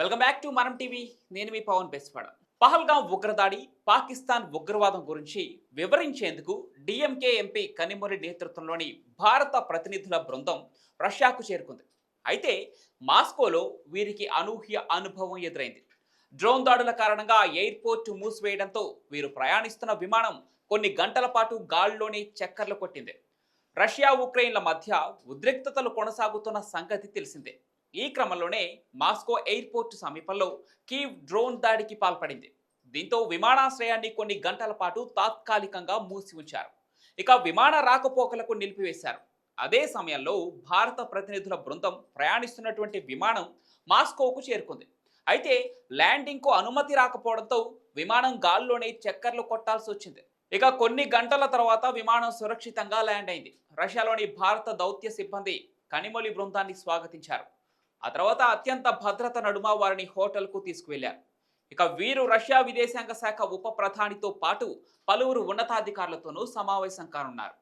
Welcome back to Manam TV. నేను మీ పవన్ బెస్వాడ. పహల్గాం ఉగ్రదాడి పాకిస్తాన్ ఉగ్రవాదం గురించి వివరించేందుకు డిఎంకే ఎంపీ కనిమొరి నేతృత్వంలోని భారత ప్రతినిధుల బృందం రష్యాకు చేరుకుంది. అయితే మాస్కోలో వీరికి అనూహ్య అనుభవం ఎదురైంది. డ్రోన్ దాడుల కారణంగా ఎయిర్పోర్ట్ మూసివేయడంతో వీరు ప్రయాణిస్తున్న విమానం కొన్ని గంటల పాటు గాల్లోనే చక్కర్లు కొట్టింది. రష్యా ఉక్రెయిన్ల మధ్య ఉద్రిక్తతలు కొనసాగుతున్న సంగతి తెలిసిందే. ఈ క్రమంలోనే మాస్కో ఎయిర్పోర్ట్ సమీపంలో కీవ్ డ్రోన్ దాడికి పాల్పడింది. దీంతో విమానాశ్రయాన్ని కొన్ని గంటల పాటు తాత్కాలికంగా మూసి ఉంచారు ఇక విమాన రాకపోకలకు నిలిపివేశారు. అదే సమయంలో భారత ప్రతినిధుల బృందం ప్రయాణిస్తున్నటువంటి విమానం మాస్కోకు చేరుకుంది. అయితే ల్యాండింగ్కు అనుమతి రాకపోవడంతో విమానం గాల్లోనే చక్కర్లు కొట్టాల్సి వచ్చింది. ఇక కొన్ని గంటల తర్వాత విమానం సురక్షితంగా ల్యాండ్ అయింది. రష్యాలోని భారత దౌత్య సిబ్బంది కనిమొలి బృందాన్ని స్వాగతించారు. ఆ తర్వాత అత్యంత భద్రత నడుమ వారిని హోటల్కు తీసుకువెళ్ళారు ఇక వీరు రష్యా విదేశాంగ శాఖ ఉప ప్రధానితో పాటు పలువురు ఉన్నతాధికారులతోనూ సమావేశం కానున్నారు.